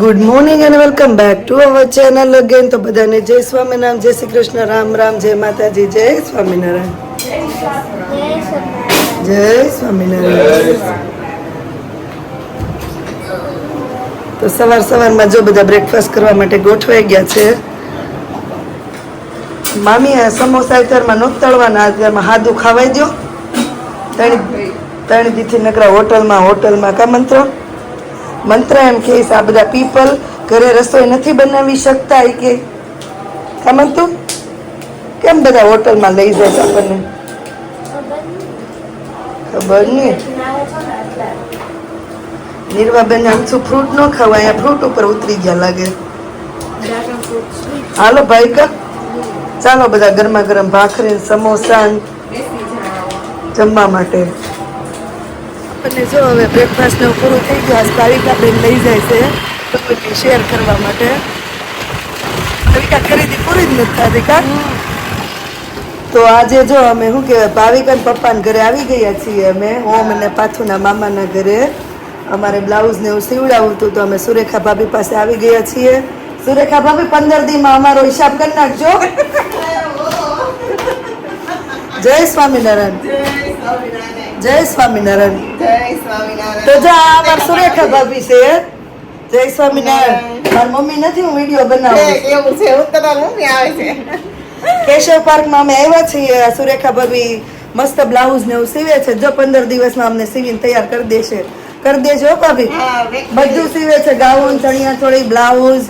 Good morning and welcome back to our channel again તો બધાને જય સ્વામિનારાયણ, જય શ્રી કૃષ્ણ, રામ રામ, જય માતાજી, જય સ્વામિનારાયણ. જય સ્વામિનારાયણ. તો સવાર સવારમાં જો બધા બ્રેકફાસ્ટ કરવા માટે ગોઠવાઈ ગયા છે, મામી આ સમોસા અત્યારમાં નહોત તળવાના, અત્યારમાં હાદું ખાવાઈ દો ત્રણ ત્રણ દીથી નકરા હોટલમાં હોટલમાં કા મંત્ર? મંત્ર એમ કે આ બધા પીપલ ઘરે રસોઈ નથી બનાવી શકતા એ કે. મંતુ? કેમ બધા હોટલમાં લઈ જાય છે આપણને? ખબર નહીં. નિર્વાબેન આમથું ફ્રૂટ ન ખાવા? અહીંયા ફ્રૂટ ઉપર ઉતરી ગયા લાગે. હાલો ભાઈ કા? ચાલો બધા ગરમા ગરમ ભાખરી સમોસા જમવા માટે. અને જો હવે બ્રેકફાસ્ટ ને પૂરું થઈ ગયું આજ કાવિકા બેન લઈ જાય છે તમને શેર કરવા માટે. ભાવિકા ખરીદી પૂરી જ નથી થતી કા? તો આજે જો અમે શું કહેવાય ભાવિકા પપ્પાના ઘરે આવી ગયા છીએ અમે હોમ અને પાથુના મામાના ઘરે. અમારે બ્લાઉઝ ને એવું સીવડાવવું હતું તો અમે સુરેખા ભાભી પાસે આવી ગયા છીએ. સુરેખા ભાભી પંદર દીમાં અમારો હિસાબ કરી નાખજો. જય સ્વામિનારાયણ. જય સ્વામિનારાયણ. તો જો આ સુરેખા ભાભી છે જય સ્વામિનારાયણ. મારી મમ્મી નથી હું વીડિયો બનાવું. એવું છે ઉત્તરા મમ્મી આવે છે. કેશવ પાર્કમાં અમે આવ્યા છીએ સુરેખા ભાભી મસ્ત બ્લાઉઝ ને એવું સીવે છે. જો પંદર દિવસમાં અમને સીવીને તૈયાર કરી દેશે. કરી દેજો હો ભાભી. બધું સીવે છે ગાઉન ચણિયા ચોળી બ્લાઉઝ.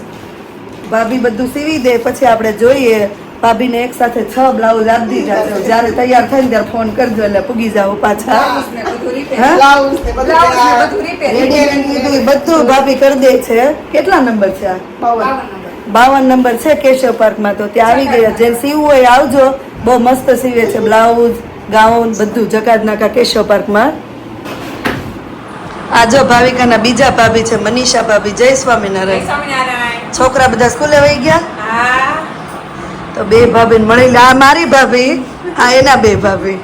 ભાભી બધું સીવી દે પછી આપણે જોઈએ ભાભીને એક સાથે છ બ્લાઉઝ આપી દીધા જ્યારે તૈયાર થાય ને ત્યારે ફોન કરજો એટલે પૂગી જાવ પાછા. બધું ભાભી કરી દે છે. કેટલા નંબર છે આ? બાવન. નંબર છે કેશવ પાર્કમાં તો ત્યાં આવી ગયા. જે સીવું હોય આવજો. બહુ મસ્ત સીવે છે બ્લાઉઝ ગાઉન બધું જકાત નાકા કેશવ પાર્કમાં. આજો ભાવિકાના બીજા ભાભી છે મનીષા ભાભી. જય સ્વામિનારાયણ. છોકરા બધા સ્કૂલે વહી ગયા? તો બે ભાભી મળી. આ મારી ભાભી આ એના બે ભાભી.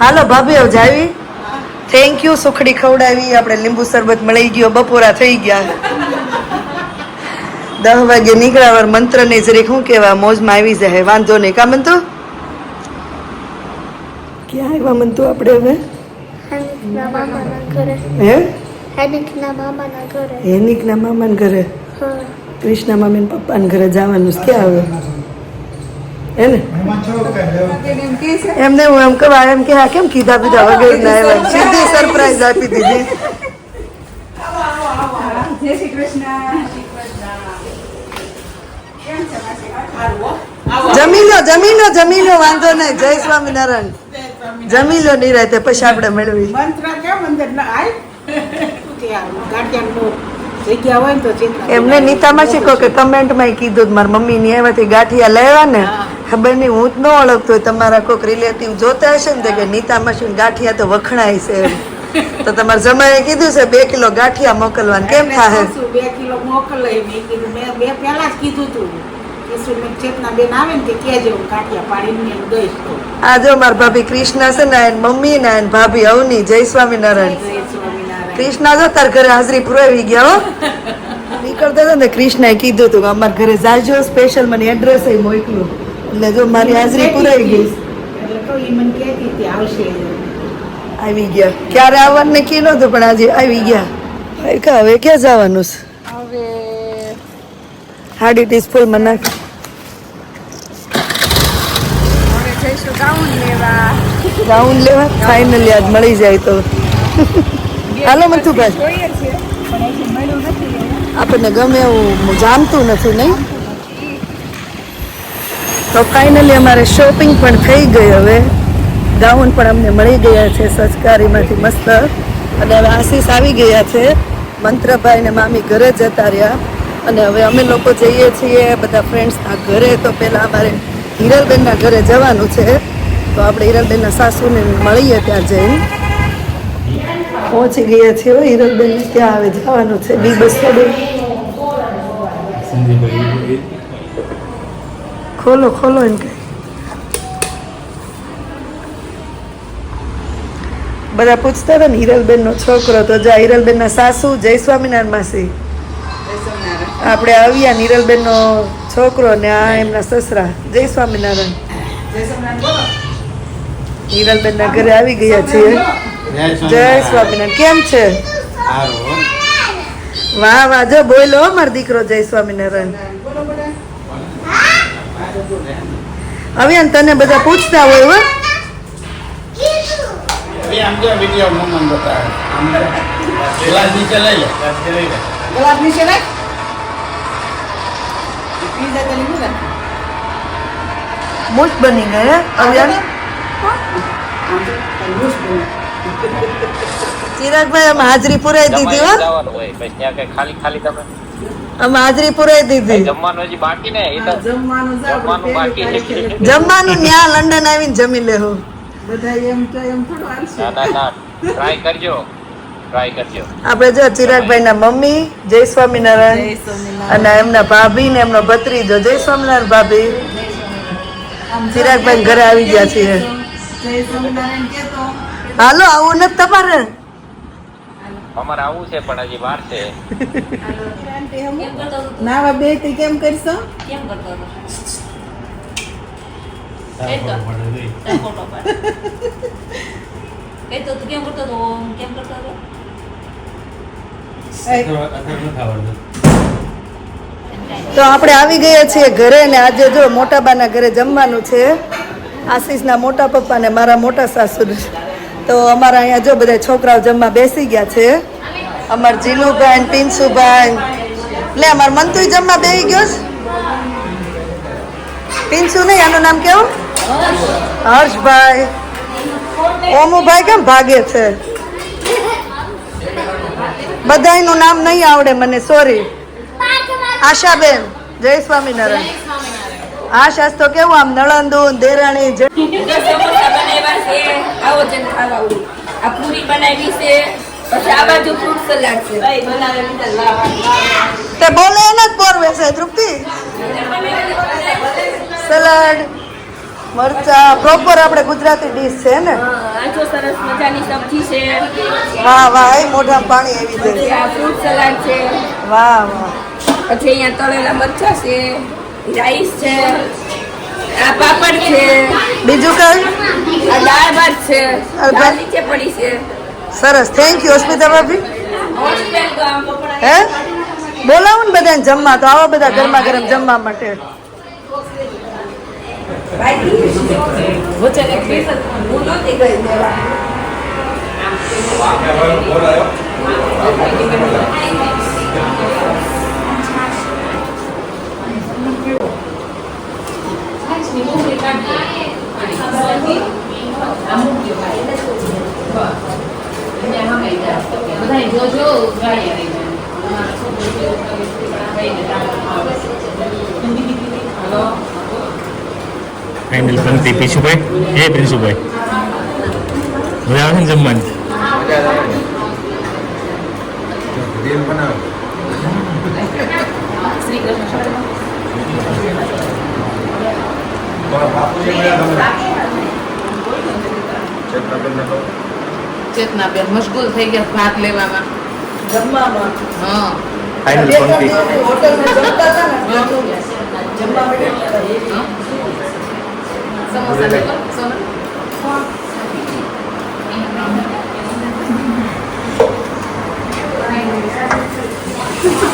હાલો ભાભી હવે જાવી? થેન્ક યુ સુખડી ખવડાવી. આપણે લીંબુ શરબત મળી ગયો બપોરા થઈ ગયા. દસ વાગે નીકળાવર મંત્ર ને જરીક શું કેવા મોજમાં આવી જાય વાંધો નહીં. કા મંતુ? ક્યાં આવ્યા મંતુ આપણે હવે? હે? હેનિકના મામાના ઘરે. હેનિકના મામાના ઘરે? હા. કૃષ્ણા મમ્મી પપ્પાના ઘરે જવાનું છે ક્યાં આવે હે ને? એમને હું એમ કહું એમ કે આ કેમ કીધા પીધા વગર ના આવ્યા સીધી સરપ્રાઈઝ આપી દીધી. જય શ્રી કૃષ્ણ. જમી લો જમી લો જમી લો વાંધો નહીં. જય સ્વામિનારાયણ. જમી લો નિરાતે પછી આપણે મેળવી મંત્ર કેમ મંદિર ના આય? જગ્યા હોય ને તો ચિંતા એમને નીતામાં શીખો કે કમેન્ટમાં કીધું મારા મારી મમ્મી ની આવ્યાથી ગાંઠિયા લેવા ને ખબર નહીં હું જ ન ઓળખતો હોય તમારા કોઈક રિલેટિવ જોતા હશે ને કે નીતામાં શું ગાંઠિયા તો વખણાય છે એમ. તો તમારે જમાએ કીધું છે બે કિલો ગાંઠિયા મોકલવાનું કેમ થાય બે કિલો મોકલાય કીધું મેં બે પહેલા જ કીધું હતું ચેતના આ જો મારા ભાભી કૃષ્ણ છે ને એન મમ્મી ને એન ભાભી અવની જય સ્વામિનારાયણ. સ્વામિનારાયણ જો તાર ઘરે હાજરી પુરાવી ગયા. હો નીકળતા હતા ને ક્રિષ્નાએ કીધું હતું કે અમારા ઘરે જાજો સ્પેશિયલ મને એડ્રેસ મોકલું. એટલે જો મારી હાજરી પુરાઈ ગઈ. આવી ગયા. ક્યારે આવવાનું નક્કી નહોતું પણ આજે આવી ગયા. હવે ક્યાં જવાનું છે? હવે હાડી ફૂલ ફૂલમાં નાખ. ગાઉન લેવા. ગાઉન લેવા? ફાઇનલી આજ મળી જાય તો. હાલો મથુભાઈ આપણને ગમે એવું જામતું નથી નહીં? તો ફાઇનલી અમારે શોપિંગ પણ થઈ ગઈ હવે. ગાઉન પણ અમને મળી ગયા છે સચકારીમાંથી મસ્ત. અને હવે આશીષ આવી ગયા છે. મંત્રભાઈ ને મામી ઘરે જતા રહ્યા. અને હવે અમે લોકો જઈએ છીએ બધા ફ્રેન્ડ્સના ઘરે. તો પહેલાં અમારે હિરલબેનના ઘરે જવાનું છે. તો આપણે હિરલબેનના સાસુને મળીએ ત્યાં જઈને. પહોંચી ગયા છીએ હો હિરલબેન ત્યાં આવે જવાનું છે? બી બસ બે ખોલો ખોલો એમ કે. બધા પૂછતા હતા ને હિરલબેન નો છોકરો તો જા હિરલબેન ના સાસુ જય સ્વામિનારાયણ માસી. આપણે આવ્યા નિરલબેન નો છોકરો ને આ એમના સસરા. જય સ્વામિનારાયણ. હિરલબેન ના ઘરે આવી ગયા છીએ. જય સ્વામિનારાયણ. કેમ છે? વાહ વાહ જો બોલો મારો દીકરો જય સ્વામિનારાયણ. હવે તને બધા પૂછતા હોય હો. મોસ્ટ બની ગયા હવે આમ ચિરાગભાઈ આમ હાજરી પુરાઈ દીધી હો. જવાનું હોય પછી ત્યાં કઈ ખાલી ખાલી તમે? આમ હાજરી પુરાઈ દીધી જમવાનું હજી બાકી ને? એ તો જમવાનું જમવાનું બાકી જમવાનું ન્યા લંડન આવીને જમી લેવું બધા એમ તો એમ થોડું હાલશે. ના ના ના. ટ્રાય કરજો. ટ્રાય કરજો. આપણે જો ચિરાગભાઈ ના મમ્મી જય સ્વામિનારાયણ. અને એમના ભાભી ને એમનો ભત્રીજો. જય સ્વામિનારાયણ ભાભી. ચિરાગભાઈ ઘરે આવી ગયા છીએ. જય સ્વામિનારાયણ. હાલો આવું નથી તમારે. અમારે આવું છે પણ હજી વાર છે. નાવા બે તે કેમ કરશો? કેમ કરતો કેમ હતો કેમ હતો તો આપણે આવી ગયા છીએ ઘરે ને આજે જો મોટાબાના ઘરે જમવાનું છે. આશીષના મોટા પપ્પા ને મારા મોટા સાસુ તો અમારા અહીંયા જો બધા છોકરાઓ જમવા બેસી ગયા છે. અમાર જીલુભાઈ પિન્સુભાઈ લે, અમાર મંતુ જમવા બેસી ગયો છે. પિન્સુ નહીં, આનું નામ કેવું? હર્ષભાઈ. ઓમુભાઈ કેમ ભાગે છે? બધાયનું નામ નહીં આવડે મને સોરી આશાબેન, જય સ્વામિનારાયણ. આ શાસ તો કેવું આમ નળંદુ દેરાણી જે સમોસા બનાવ્યા છે આવો જન ખાવા આ પૂરી બનાવી છે પછી આ બાજુ ફ્રૂટ સલાડ છે. તે બોલે એને જ પોરવે છે તૃપ્તિ? સલાડ મરચા પ્રોપર આપણે ગુજરાતી ડીશ છે ને? આજો સરસ મજાની સબ્જી છે. વાહ વાહ એ મોઢામાં પાણી આવી પછી જાય આ ફ્રૂટ સલાડ છે. વાહ વાહ. પછી અહીંયા તળેલા મરચા છે. રાઈસ છે આ પાપડ છે બીજું કઈ? આ દાળ ભાત છે દાળ નીચે પડી છે. સરસ થેન્ક યુ હોસ્પિટલ ભાભી. હે? બોલાવું ને બધાને જમવા તો આવો બધા ગરમા ગરમ જમવા માટે. વચ્ચે ફાઇનલ પંક્તિ પીછુભાઈ એ પ્રિન્સુભાઈ મજા આવે ને જમવાની રીલ બનાવ તમને મશગુલ થઈ ગયા ભાત લેવામાં. જમવામાં. હા. ફાઇનલ દિવસથી હોટલમાં જમતા હતા ને જમવા માટે સમોસા લેવા સોનલ?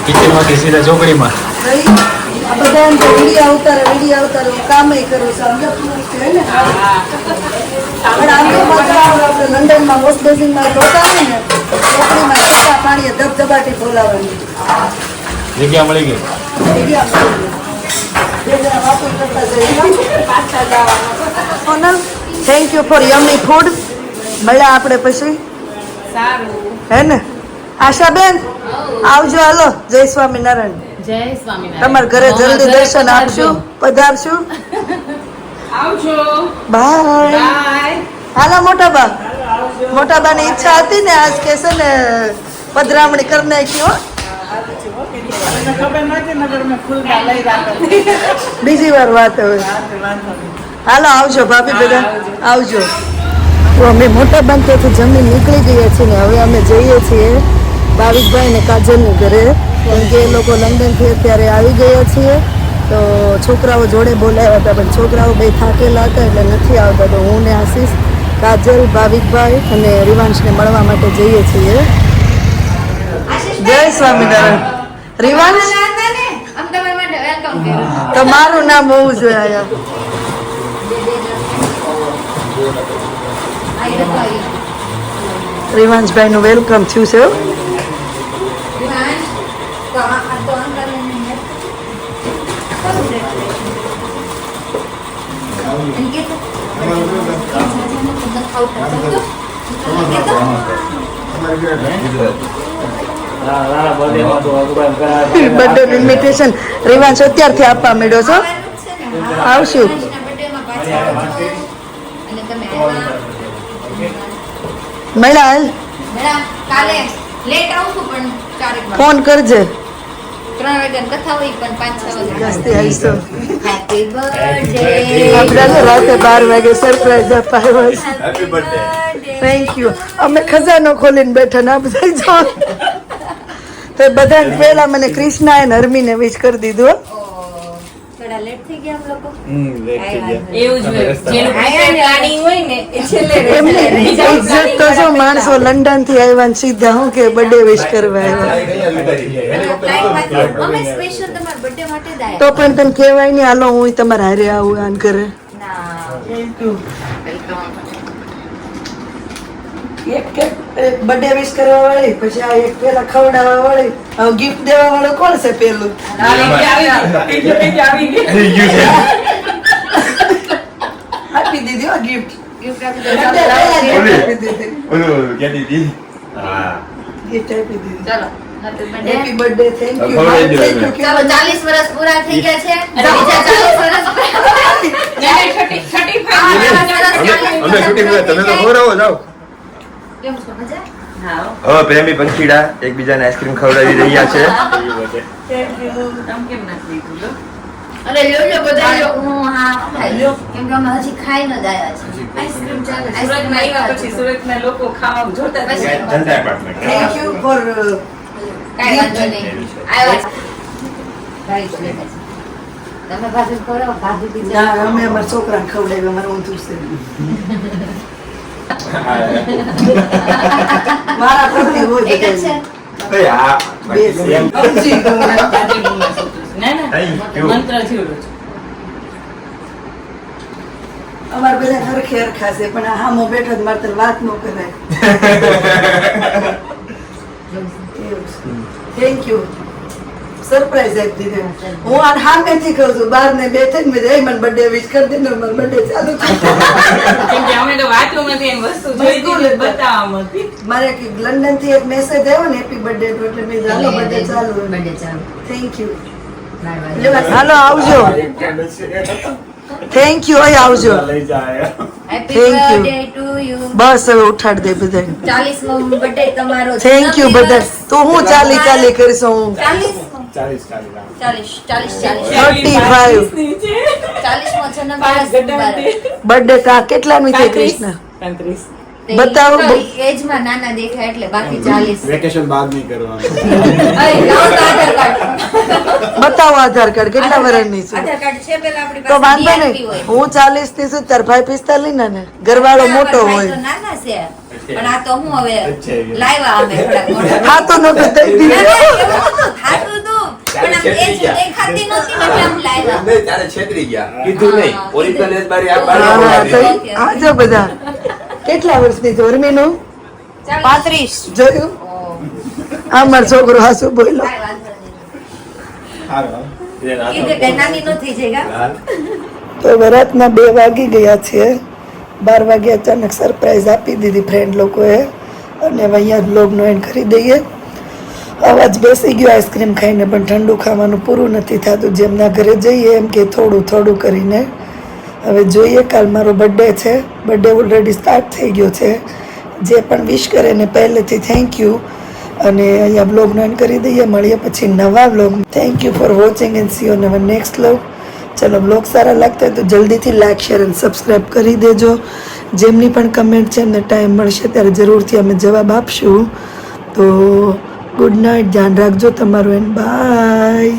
કિચનમાંથી સીધા ચોકડીમાં. બધા વીડિયો આવતારે વીડિયો આવતારે હું કામે કરું છું. સમજો પણ આમ તો મજા આવે આપણે લંડનમાં વોશ કરતા રોકાવે ને ચોકડીમાં ઠંડા પાણીએ ધબધબાટી બોલાવવાની જગ્યા મળી ગઈ? Thank you for yummy food મળ્યા આપણે પછી. સારું. હે ને? આશાબેન આવજો હાલો. જય સ્વામિનારાયણ. જય સ્વામિનારાયણ. તમારા ઘરે જલ્દી દર્શન. આપશું પધારશું આવજો. બાય. બાય. હાલો મોટા બા મોટા બાની ઈચ્છા હતી ને આજ કે છે ને પધરામણી કરી નાખી હો. બીજી વાર વાત હવે. હાલો આવજો ભાભી બધા. આવજો. તો અમે મોટા ત્યાંથી જમીન નીકળી ગયા છીએ ને હવે અમે જઈએ છીએ ભાવિકભાઈ ને કાજલને ઘરે. કેમ કે એ લોકો લંડનથી અત્યારે આવી ગયા છીએ તો છોકરાઓ જોડે બોલાવ્યા હતા પણ છોકરાઓ બે થાકેલા હતા એટલે નથી આવતા તો હું ને આશીષ કાજલ ભાવિકભાઈ અને રિવાંશને મળવા માટે જઈએ છીએ. જય સ્વામિનારાયણ. રિવાંશ? તમારું નામ હોવું જોઈએ અહીંયા રિવાંશભાઈ નું વેલકમ થયું છે હો. બર્થડે ઇન્વિટેશન રિવાંશ અત્યારથી આપવા માંડ્યો છો? આવશું. મળ્યા. ફોન કરજે. ત્રણ વાગ્યાની કથા હોય પણ પાંચ છ વાગે હેપી બર્થડે આપણે રાતે બાર વાગે સરપ્રાઈઝ અપાયો થેન્ક યુ અમે ખજાનો ખોલીને બેઠા ના બધા જાઓ. તો બધા પહેલા મને કૃષ્ણા અને હરમીને વિશ કરી દીધું હો. થોડા લેટ થઈ ગયા આમ લોકો? એવું જ હોય. પ્લાનિંગ હોય ને એ છેલ્લે તો જો માણસો લંડનથી આવ્યા ને સીધા હું કે બર્થડે વિશ કરવા આવ્યા. અમે સ્પેશિયલ તમારા બર્થડે માટે જ આવ્યા તો પણ તને કહેવાય નહીં હાલો હું તમારે હારે આવું આન કરે એક બર્થડે વિશ કરવા વાળી પછી આ એક પેલા ખવડાવવા વાળી હવે ગિફ્ટ દેવા વાળો કોણ છે પેલું? આપી દીધી આ ગિફ્ટ ગિફ્ટ આપી દીધી. ઓલું ક્યાંથી હતી. ગિફ્ટ આપી દીધી. ચાલો. Happy birthday thank you thank તમે. યુ ચાલો ચાલીસ વર્ષ પૂરા થઈ ગયા છે. બીજા ચાલીસ વર્ષ અમે શૂટિંગ તમે તો ખવડાવો જાઓ. હવે પ્રેમી પંખીડા એકબીજાને આઈસ્ક્રીમ ખવડાવી રહ્યા છે. અરે લ્યો લ્યો બધા લ્યો. હું હા ખાઈ લ્યો. કેમ કે અમે હજી ખાઈ ન જ આવ્યા છે આઈસ્ક્રીમ ચાલે સુરતમાં આવ્યા પછી સુરતના લોકો ખાવા જોતા પછી Janata apartment thank you for કાઈ વાંધો નહીં. આવ્યા ભાઈ છે? તમે ભાભી બી અમે અમારા છોકરા ખવડાવ્યા મારે ઊંધું છે. મારા પ્રતિ હોય એક જ છે. બે છે. અમારે બધા હરખે હરખા છે પણ આ હામો બેઠો જ મારે વાત ન કરાય. થેન્ક યુ સરપ્રાઈઝ આપી દીધે. હું આ સામેથી કહું છું બાર ને બેઠે ને મેં જઈ મને બર્થડે વિશ કરી દીધો મારો બર્થડે ચાલુ થઈ કેમ કે અમે તો વાતોમાંથી એમ વસ્તુ મારે લંડનથી એક મેસેજ આવ્યો ને હેપી બર્થડે એટલે મેં ચાલો. બર્થડે ચાલુ. બર્થડે ચાલો થેન્ક યુ હાલો આવજો. થેન્ક યુ અહીં આવજો. ટુ યુ બસ હવે ઉઠાડ દે બધાને 40 બર્થડે તમારો. થેન્ક યુ બધા તો હું ચાલી ચાલી કરીશ હું. 40 ચાલીસ ચાલીસ ચાલીસ. ચાલીસ મો જન્મ દિવસ મુબારક. બર્થડે કા કેટલાનું છે કૃષ્ણ? પાંત્રીસ. તે બતાવો. એજમાં નાના દેખાય એટલે બાકી ચાલીસ. વેકેશન બાદ નહીં કરવાનું. તો બતાવો આધાર કાર્ડ કેટલા વર્ષની છે? આધાર કાર્ડ છે પેલા આપણી તો વાંધો નહીં. હું ચાલીસની છું તાર ભાઈ પિસ્તાલીસ ના? ને ઘરવાળો મોટો તો હોય. નાના છે. પણ આ તો હું હવે લાવ્યા અમે થોડાક મોટા. હા તો. નો દઈ દીધો. થાતું. નહીં, છેતરી ગયા. કીધું નહીં. ઓરિજિનલ એજ બારી આ તો બધા. કેટલા વર્ષની છે પાંત્રીસ. જોયું? આ મારો છોકરો હાસુ બોલો તો રાતના બે વાગી ગયા છે. બાર વાગે અચાનક સરપ્રાઈઝ આપી દીધી ફ્રેન્ડ લોકોએ. અને અહીંયા જ બ્લોગનો એન્ડ કરી દઈએ. અવાજ બેસી ગયો આઈસ્ક્રીમ ખાઈને પણ ઠંડુ ખાવાનું પૂરું નથી થતું. જેમના ઘરે જઈએ એમ કે થોડું થોડું કરીને હવે જોઈએ કાલ મારો બર્થડે છે. બર્થડે ઓલરેડી સ્ટાર્ટ થઈ ગયો છે. જે પણ વિશ કરે ને પહેલેથી થેન્ક યુ અને અહીંયા બ્લોગનો એન્ડ કરી દઈએ. મળીએ પછી નવા blog thank you for watching and see on our next blog ચલો બ્લોગ સારા લાગતા હોય તો જલ્દીથી લાઇક શેર અને સબસ્ક્રાઈબ કરી દેજો. જેમની પણ કમેન્ટ છે એમને ટાઈમ મળશે ત્યારે જરૂરથી અમે જવાબ આપશું. તો ગુડ નાઇટ ધ્યાન રાખજો તમારું એન્ડ બાય